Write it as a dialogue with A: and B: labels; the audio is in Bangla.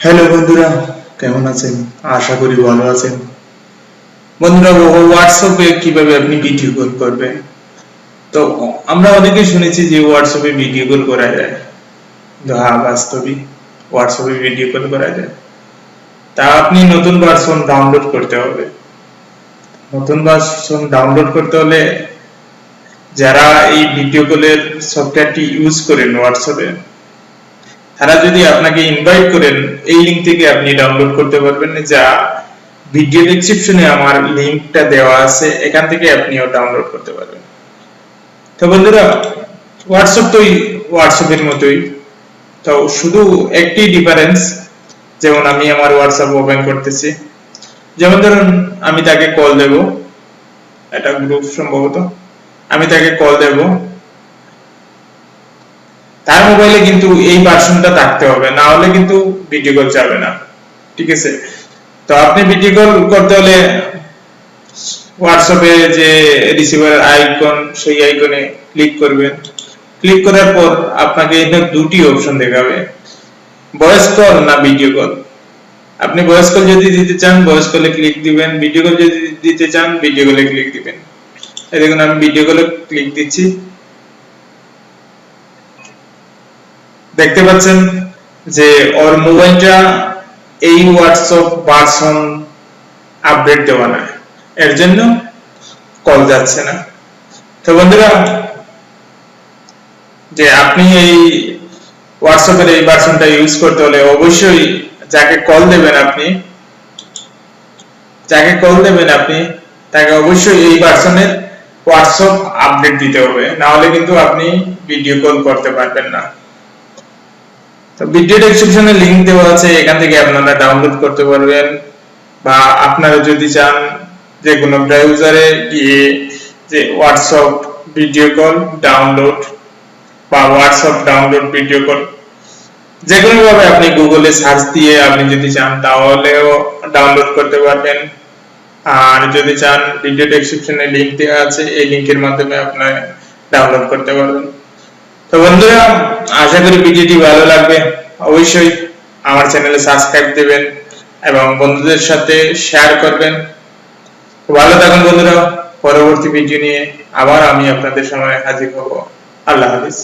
A: হ্যালো বন্ধুরা, কেমন আছেন? আশা করি ভালো আছেন। বন্ধুরা হোয়াটসঅ্যাপে কীভাবে আপনি ভিডিও কল করবেন? তো, আমরা অনেকে শুনেছি যে হোয়াটসঅ্যাপে ভিডিও কল করা যায় হ্যাঁ বাস্তবিক হোয়াটসঅ্যাপে ভিডিও কল করা যায় তা আপনি নতুন ভার্সন ডাউনলোড করতে হবে। নতুন ভার্সন ডাউনলোড করতে হলে যারা এই ভিডিও কলের সফটওয়্যারটি ইউজ করেন হোয়াটসঅ্যাপে তারা যদি আপনাকে ইনভাইট করেন, এই লিংক থেকে আপনি ডাউনলোড করতে পারবেন। যা ভিডিও ডেসক্রিপশনে আমার লিংকটা দেওয়া আছে, এখান থেকে আপনিও ডাউনলোড করতে পারবেন। তো বন্ধুরা হোয়াটসঅ্যাপ তো হোয়াটসঅ্যাপের মতোই। তো শুধু একটি ডিফারেন্স যেমন আমি আমার হোয়াটসঅ্যাপ ওপেন করতেছি। যেমন ধরুন, আমি তাকে কল দেব এটা গ্রুপ সম্ভবত। আমি তাকে কল দেব তার মোবাইলে কিন্তু এই ভার্সনটা থাকতে হবে, না হলে কিন্তু ভিডিও কল যাবে না, ঠিক আছে? তো আপনি ভিডিও কল করতে হলে হোয়াটসঅ্যাপে যে রিসিভার আইকন সেই আইকনে ক্লিক করবেন। ক্লিক করার পর আপনাকে এখানে দুটি অপশন দেখাবে ভয়েস কল না ভিডিও কল আপনি ভয়েস কল যদি দিতে চান ভয়েস কলে ক্লিক দিবেন ভিডিও কল যদি দিতে চান ভিডিও কলে ক্লিক দিবেন। দেখুন, আমি ভিডিও কলে ক্লিক দিচ্ছি। দেখতে পাচ্ছেন যে ওর মোবাইলটা এই হোয়াটসঅ্যাপ ভার্সন আপডেট দেওয়া না এর জন্য কল যাচ্ছে না। তো বন্ধুরা, যে আপনি এই হোয়াটসঅ্যাপের এই ভার্সনটা ইউজ করতে হলে অবশ্যই যাকে কল দেবেন আপনি, যাকে কল দেবেন আপনি, তাকে অবশ্যই এই ভার্সনের হোয়াটসঅ্যাপ আপডেট দিতে হবে। না হলে কিন্তু আপনি ভিডিও কল করতে পারবেন না। ভিডিও ডেসক্রিপশনে লিংক দেওয়া আছে, এখান থেকে আপনারা ডাউনলোড করতে পারবেন। বা আপনারা যদি চান যে কোনো ব্রাউজারে গিয়ে যে হোয়াটসঅ্যাপ ভিডিও কল ডাউনলোড বা হোয়াটসঅ্যাপ ডাউনলোড ভিডিও কল যে কোনো ভাবে আপনি গুগলে সার্চ দিয়ে আপনি যদি চান তাহলেও ডাউনলোড করতে পারবেন। আর যদি চান ভিডিও ডেসক্রিপশনে লিংক দেওয়া আছে, এই লিংকের মাধ্যমে আপনারা ডাউনলোড করতে পারবেন। বন্ধুরা, আশা করি ভিডিওটি ভালো লাগবে। অবশ্যই আমার চ্যানেলে সাবস্ক্রাইব দেবেন এবং বন্ধুদের সাথে শেয়ার করবেন। ভালো থাকুন বন্ধুরা, পরবর্তী ভিডিও নিয়ে আবার আমি আপনাদের সময় হাজির হব। আল্লাহ হাফিজ।